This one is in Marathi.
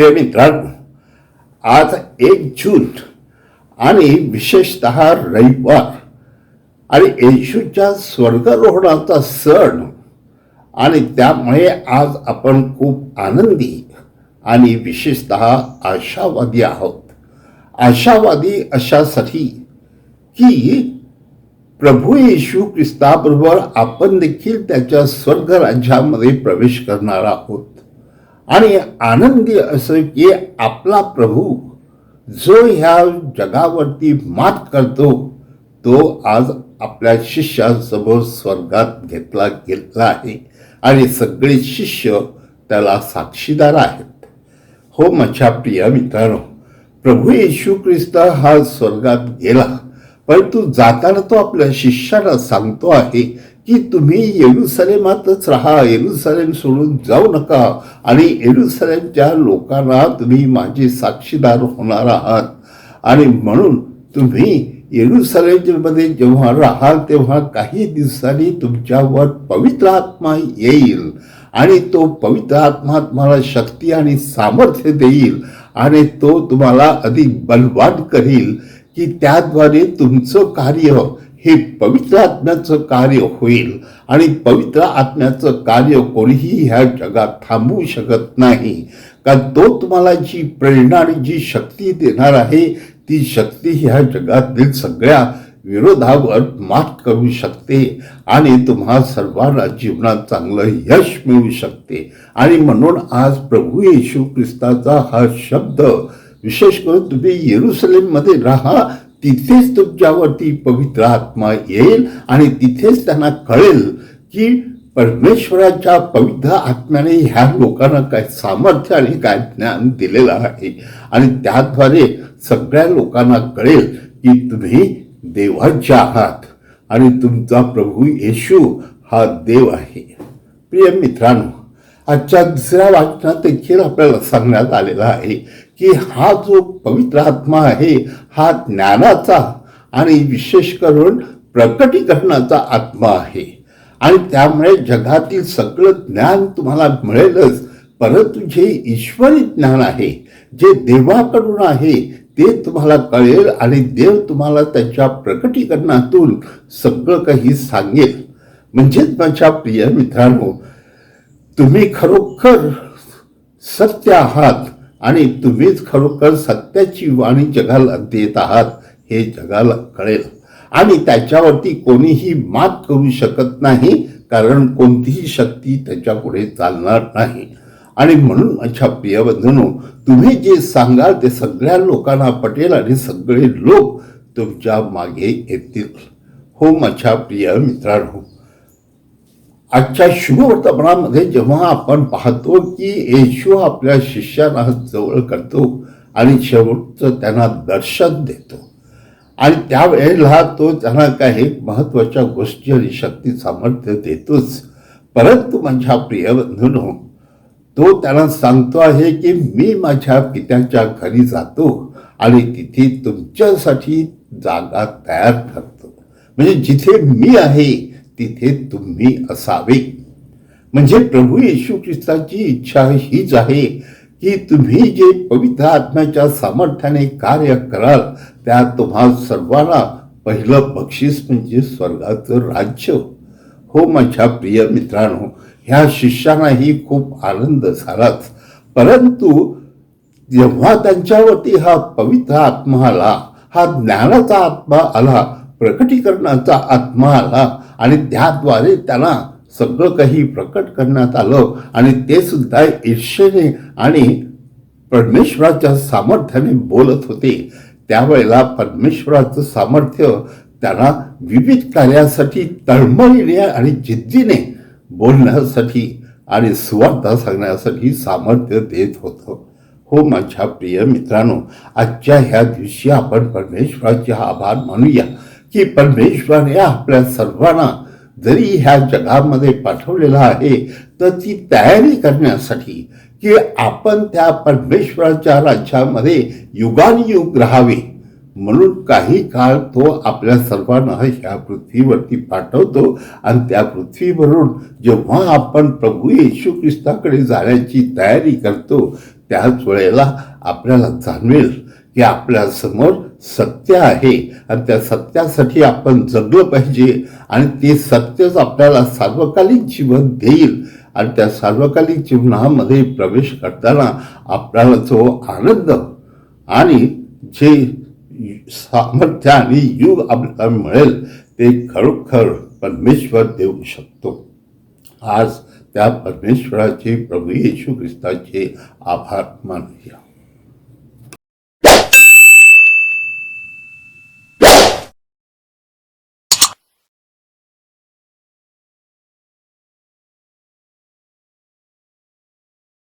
प्रिय मित्रांनो आज एक जून आणि विशेषत रविवार आणि येशूच्या स्वर्गरोहणाचा सण आणि त्यामुळे आज आपण खूप आनंदी आणि विशेषत आशावादी आहोत. आशावादी अशासाठी की प्रभू येशू ख्रिस्ताबरोबर आपण देखील त्याच्या स्वर्ग राज्यामध्ये प्रवेश करणार आहोत. आणि आनंदी असं की आपला प्रभू जो ह्या जगावरती मात करतो तो आज आपल्या शिष्यासमोर स्वर्गात घेतला गेला आहे. आणि सगळे शिष्य त्याला साक्षीदार आहेत. हो माझ्या प्रिय मित्रांनो प्रभू येशू ख्रिस्त हा स्वर्गात गेला परंतु जाताना तो आपल्या शिष्याला सांगतो आहे की तुम्ही येरुसलेमातच राहा येरुसलेम सोडून जाऊ नका आणि येरुसलेमच्या लोकांना तुम्ही माझे साक्षीदार होणार आहात. आणि म्हणून तुम्ही येरुसलेममध्ये जेव्हा राहाल तेव्हा काही दिवसांनी तुमच्यावर पवित्र आत्मा येईल आणि तो पवित्र आत्मा तुम्हाला शक्ती आणि सामर्थ्य देईल आणि तो तुम्हाला अधिक बलवान करील की त्याद्वारे तुमचं कार्य हे पवित्र आत्म्याचं कार्य होईल आणि पवित्र आत्म्याचं कार्य कोणीही ह्या जगात थांबवू शकत नाही. कारण तो तुम्हाला जी प्रेरणा आणि जी शक्ती देणार आहे ती शक्ती ह्या जगातील सगळ्या विरोधावर मात करू शकते आणि तुम्हा सर्वांना जीवनात चांगलं यश मिळू शकते. आणि म्हणून आज प्रभू येशू ख्रिस्ताचा हा शब्द विशेष करून तुम्ही येरुसलेममध्ये राहा तिथेच तुमच्यावरती पवित्र आत्मा येईल आणि तिथेच त्यांना कळेल की परमेश्वराच्या पवित्र आत्म्याने ह्या लोकांना काय सामर्थ्य आणि काय ज्ञान दिलेलं आहे. आणि त्याद्वारे सगळ्या लोकांना कळेल की तुम्ही देवाचे आहात आणि तुमचा प्रभू येशू हा देव आहे. प्रिय मित्रांनो आजच्या दुसऱ्या वाचनात देखील आपल्याला सांगण्यात आलेला आहे की हा जो पवित्र आत्मा आहे हा ज्ञानाचा आणि विशेष करून प्रकटीकरणाचा आत्मा आहे. आणि त्यामुळे जगातील सगळं ज्ञान तुम्हाला मिळेलच. परंतु जे ईश्वरी ज्ञान आहे जे देवाकडून आहे ते तुम्हाला कळेल आणि देव तुम्हाला त्याच्या प्रकटीकरणातून सगळं काही सांगेल. म्हणजेच माझ्या प्रिय मित्रांनो तुम्ही खरोखर सत्य आहात. आणि तुम्हीच खरोखर सत्याची वाणी जगाला देत आहात हे जगाला कळेल. आणि त्याच्यावरती कोणीही मात करू शकत नाही कारण कोणतीही शक्ती त्याच्यापुढे चालणार नाही. आणि म्हणून माझ्या प्रियबंधनो तुम्ही जे सांगाल ते सगळ्या लोकांना पटेल आणि सगळे लोक तुमच्या मागे येतील. हो माझ्या प्रिय मित्रांनो आजच्या शुभवर्तमानामध्ये जेव्हा आपण पाहतो की येशू आपल्या शिष्यांना जवळ करतो आणि शेवटचं त्यांना दर्शन देतो. आणि त्यावेळेला तो त्यांना काही महत्त्वाच्या गोष्टी आणि शक्ती सामर्थ्य देतोच. परंतु माझ्या प्रिय तो त्यांना सांगतो आहे की मी माझ्या पित्याच्या घरी जातो आणि तिथे तुमच्यासाठी जागा तयार करतो. म्हणजे जिथे मी आहे तिथे तुम्ही असावे. म्हणजे प्रभू येशू ख्रिस्ताची इच्छा हीच आहे की तुम्ही जे पवित्र आत्म्याच्या सामर्थ्याने कार्य कराल त्या तुम्हा सर्वांना पहिलं बक्षीस म्हणजे स्वर्गाचं राज्य. हो माझ्या प्रिय मित्रांनो ह्या शिष्यांनाही खूप आनंद झालाच. परंतु जेव्हा त्यांच्यावरती हा पवित्र आत्मा आला हा ज्ञानाचा आत्मा आला प्रकटीकरणाचा आत्मा आला आणि त्याद्वारे त्यांना सगळं काही प्रकट करण्यात आलं. आणि ते सुद्धा ईर्षेने आणि परमेश्वराच्या सामर्थ्याने बोलत होते. त्यावेळेला परमेश्वराचं सामर्थ्य त्यांना विविध कार्यासाठी तळमळीने आणि जिद्दीने बोलण्यासाठी आणि सुवार्थ सांगण्यासाठी सामर्थ्य देत होतं. हो माझ्या प्रिय मित्रांनो आजच्या ह्या दिवशी आपण परमेश्वराचे आभार मानूया. की परमेश्वराने आपल्या सर्वांना जरी ह्या जगामध्ये पाठवलेला आहे तर ती तयारी करण्यासाठी की आपण त्या परमेश्वराच्या राज्यामध्ये युगानुयुग राहावे. म्हणून काही काळ तो आपल्या सर्वांना ह्या पृथ्वीवरती पाठवतो आणि त्या पृथ्वीवरून जेव्हा आपण प्रभू येशू ख्रिस्ताकडे जाण्याची तयारी करतो त्याच वेळेला आपल्याला जाणवेल की आपल्यासमोर सत्य आहे. आणि त्या सत्यासाठी आपण जगलं पाहिजे. आणि ते सत्यच आपल्याला सार्वकालिक जीवन देईल. आणि त्या सार्वकालिक जीवनामध्ये प्रवेश करताना आपल्याला जो आनंद आणि जे सामर्थ्य आणि युग आपल्याला मिळेल ते खरोखर परमेश्वर देऊ शकतो. आज त्या परमेश्वराचे प्रभू येशू ख्रिस्ताचे आभार मानूया.